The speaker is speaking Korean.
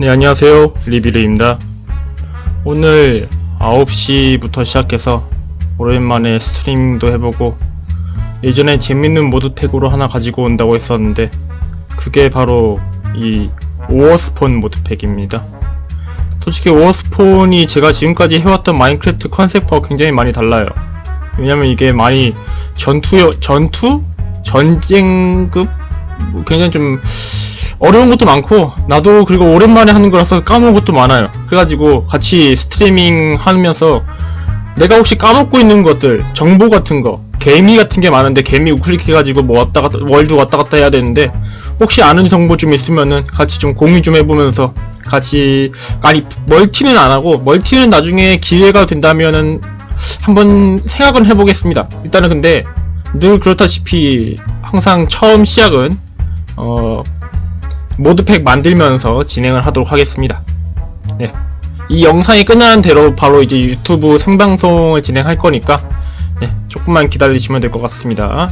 네, 안녕하세요. 리비르입니다. 오늘 9시부터 시작해서 오랜만에 스트리밍도 해보고 예전에 재밌는 모드팩으로 하나 가지고 온다고 했었는데 그게 바로 이 오어스폰 모드팩입니다. 솔직히 오어스폰이 제가 지금까지 해왔던 마인크래프트 컨셉과 굉장히 많이 달라요. 왜냐면 이게 많이 전투, 전투? 전쟁급? 뭐 굉장히 좀 어려운 것도 많고 나도 그리고 오랜만에 하는 거라서 까먹은 것도 많아요. 그래가지고 같이 스트리밍 하면서 내가 혹시 까먹고 있는 것들 정보 같은 거 개미 같은 게 많은데 개미 우클릭해가지고 뭐 왔다 갔다 월드 왔다 갔다 해야 되는데 혹시 아는 정보 좀 있으면은 같이 좀 공유 좀 해보면서 같이 아니 멀티는 안 하고 멀티는 나중에 기회가 된다면은 한번 생각은 해보겠습니다. 일단은 근데 늘 그렇다시피 항상 처음 시작은 어 모드팩 만들면서 진행을 하도록 하겠습니다. 네. 이 영상이 끝나는 대로 바로 이제 유튜브 생방송을 진행할 거니까 네, 조금만 기다리시면 될 것 같습니다.